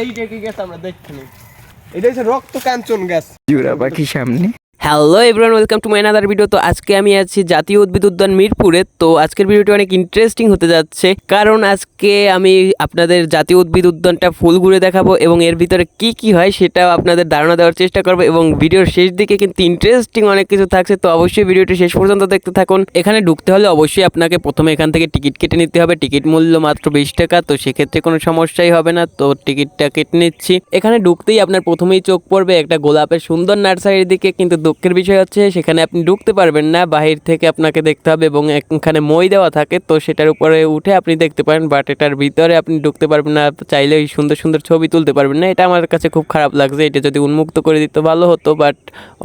এইটা কি গেছে আমরা দেখিনি এটা হচ্ছে রক্ত কাঞ্চন গাছ জুরা পাখি সামনে। Hello everyone welcome to my another video তো আজকে আমি আছি জাতীয় উদ্ভিদ উদ্যান মিরপুরে। তো আজকের ভিডিওটি অনেক ইন্টারেস্টিং হতে যাচ্ছে। কারণ আজকে আমি আপনাদের জাতীয় উদ্ভিদ উদ্যানটা ফুল ঘুরে দেখাবো এবং এর ভিতরে কি কি হয় সেটাও আপনাদের ধারণা দেওয়ার চেষ্টা করব এবং ভিডিওর শেষ দিকে কিন্তু ইন্টারেস্টিং অনেক কিছু থাকছে। তো অবশ্যই ভিডিওটি শেষ পর্যন্ত দেখতে থাকুন। এখানে ঢুকতে হলে অবশ্যই আপনাকে প্রথমে এখান থেকে টিকিট কেটে নিতে হবে। টিকিট মূল্য মাত্র বিশ টাকা, তো সেক্ষেত্রে কোনো সমস্যাই হবে না। তো টিকিটটা কেটে নিচ্ছি। এখানে ঢুকতেই আপনার প্রথমেই চোখ পড়বে একটা গোলাপের সুন্দর নার্সারির দিকে, কিন্তু দুঃখের বিষয় হচ্ছে, সেখানে আপনি ঢুকতে পারবেন না, বাহির থেকে আপনাকে দেখতে হবে এবং এখানে মই দেওয়া থাকে, তো সেটার উপরে উঠে আপনি দেখতে পারেন বাট এটার ভিতরে আপনি ঢুকতে পারবেন না চাইলে ওই সুন্দর সুন্দর ছবি তুলতে পারবেন না। এটা আমার কাছে খুব খারাপ লাগছে, এটা যদি উন্মুক্ত করে দিতে ভালো হতো বাট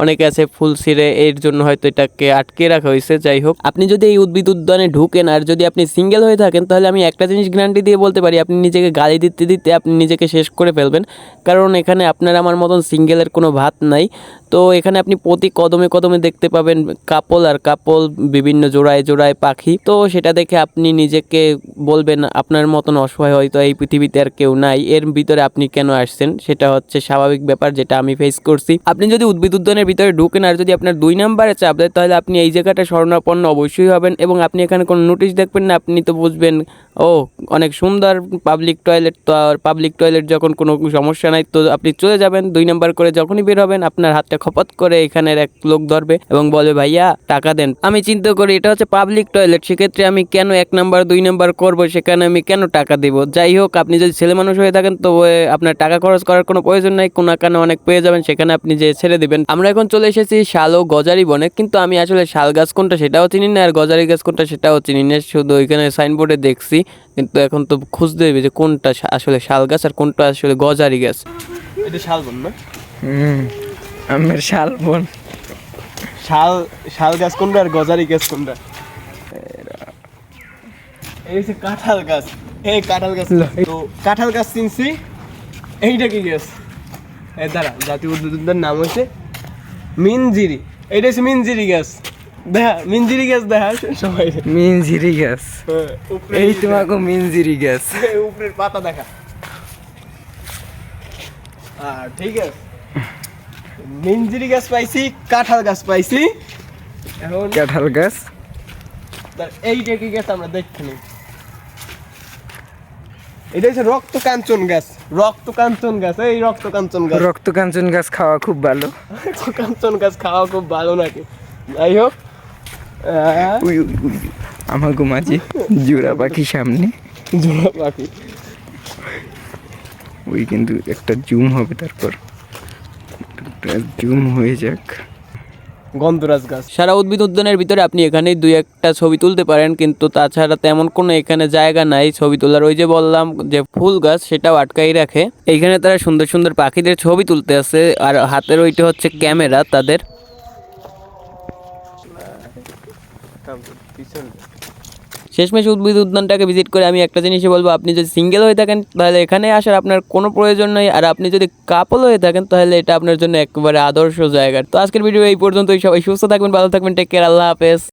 অনেকে আছে ফুল ছিঁড়ে, এর জন্য হয়তো এটাকে আটকে রাখা হয়েছে, যাই হোক। আপনি যদি এই উদ্ভিদ উদ্যানে ঢুকেন, আর যদি আপনি সিঙ্গেল হয়ে থাকেন, তাহলে আমি একটা জিনিস গ্যারান্টি দিয়ে বলতে পারি, আপনি নিজেকে গালি দিতে দিতে আপনি নিজেকে শেষ করে ফেলবেন, কারণ এখানে আপনার আমার মতন সিঙ্গেলের কোনো ভাত নাই। তো এখানে আপনি প্রতি কদমে কদমে দেখতে পাবেন কাপল আর কাপল বিভিন্ন জোড়ায় জোড়ায় পাখি। তো সেটা দেখে আপনি নিজেকে বলবেন আপনার মতন অসহায় হয়তো এই পৃথিবীতে আর কেউ নাই। এর ভিতরে আপনি কেন আসছেন? সেটা হচ্ছে স্বাভাবিক ব্যাপার যেটা আমি ফেস করছি। আপনি যদি উদ্ভিদ উদ্যানের ভিতরে ঢুকেন আর যদি আপনার দুই নাম্বারে চাপ দেয়, তাহলে আপনি এই জায়গাটা স্মরণাপন্ন অবশ্যই হবেন এবং আপনি এখানে কোনো নোটিশ দেখবেন না। আপনি তো বুঝবেন, ও, অনেক সুন্দর পাবলিক টয়লেট তো আর পাবলিক টয়লেট যখন কোনো সমস্যা নাই, তো আপনি চলে যাবেন। দুই নাম্বার করে যখনই বের হবেন, আপনার হাতটা খপত করে এখানের এক লোক ধরবে এবং বলবে ভাইয়া টাকা দেন। আমি চিন্তা করি এটা হচ্ছে পাবলিক টয়লেট সেক্ষেত্রে আমি কেন এক নাম্বার দুই নাম্বার করব? সেখানে আমি কেন টাকা দেব? যাই হোক আপনি যদি ছেলে মানুষ হয়ে থাকেন তো আপনার টাকা খরচ করার কোনো প্রয়োজন নাই। কোনো কানে অনেক পেয়ে যাবেন সেখানে আপনি যে ছেড়ে দেবেন। আমরা এখন চলে এসেছি শাল ও গজারি বনে কিন্তু আমি আসলে শাল গাছ কোনটা সেটাও চিনি না আর গজারি গাছ কোনটা সেটাও চিনি না। শুধু ওইখানে সাইনবোর্ডে দেখছি কিন্তু এখন তো খুঁজতে হবে যে কোনটা আসলে শাল গাছ আর কোনটা আসলে গজারি গাছ। এটা শালবন না? হুম আমের শালবন শাল শাল গাছ কোনটা আর গজারি গাছ কোনটা? এই হচ্ছে কাঁঠাল গাছ। এই কাঁঠাল গাছ। তো কাঁঠাল গাছ চিনছি। এইটা কি গাছ? এই দাঁড়া জাতীয় উদ্ভিদ উদ্যান নাম হচ্ছে মিনজিরি। এইটা হচ্ছে মিনজিরি গাছ। দেখা মিনজিরি গাছ দেখা সবাই। মিনজিরি গাছ। হ্যাঁ, এই তোমাকে মিনজিরি গাছ। উপরের পাতা দেখা। ঠিক আছে। মিনজিরি গাছ পাইছি কাঁঠাল গাছ পাইছি। এখন কাঁঠাল গাছ? তার এইটা কি গাছ আমরা দেখিনি এটা হচ্ছে রক্ত কাঞ্চন গাছ। রক্ত কাঞ্চন গাছ এই রক্ত কাঞ্চন গাছ। রক্ত কাঞ্চন গাছ খাওয়া খুব ভালো। রক্ত কাঞ্চন গাছ খাওয়া খুব ভালো নাকি? যাই হোক আমার মাঝে জোড়া পাখি সামনে। জোড়া পাখি। ওই কিন্তু একটা জুম হবে তারপর। জুম হয়ে যাক। গন্ধরাজ গাছ। সারা উদ্ভিদ উদ্যানের ভিতরে আপনি এখানে দুই একটা ছবি তুলতে পারেন কিন্তু তাছাড়া তেমন কোনো এখানে জায়গা নাই। ছবি তোলার ওই যে বললাম যে ফুল গাছ সেটাও আটকাই রাখে। এইখানে তারা সুন্দর সুন্দর পাখিদের ছবি তুলতে আছে আর হাতের ওইটা হচ্ছে ক্যামেরা তাদের। শেষমেশ উদ্ভিদ উদ্যানটাকে ভিজিট করে আমি একটা জিনিসই বলব, আপনি যদি সিঙ্গেল হয়ে থাকেন, তাহলে এখানে আসার আপনার কোনো প্রয়োজন নেই। আর আপনি যদি কাপল হয়ে থাকেন, তাহলে এটা আপনার জন্য একেবারে আদর্শ জায়গা। তো আজকের ভিডিও এই পর্যন্তই, সবাই সুস্থ থাকবেন, ভালো থাকবেন টেক কেয়ার আল্লাহ হাফেজ।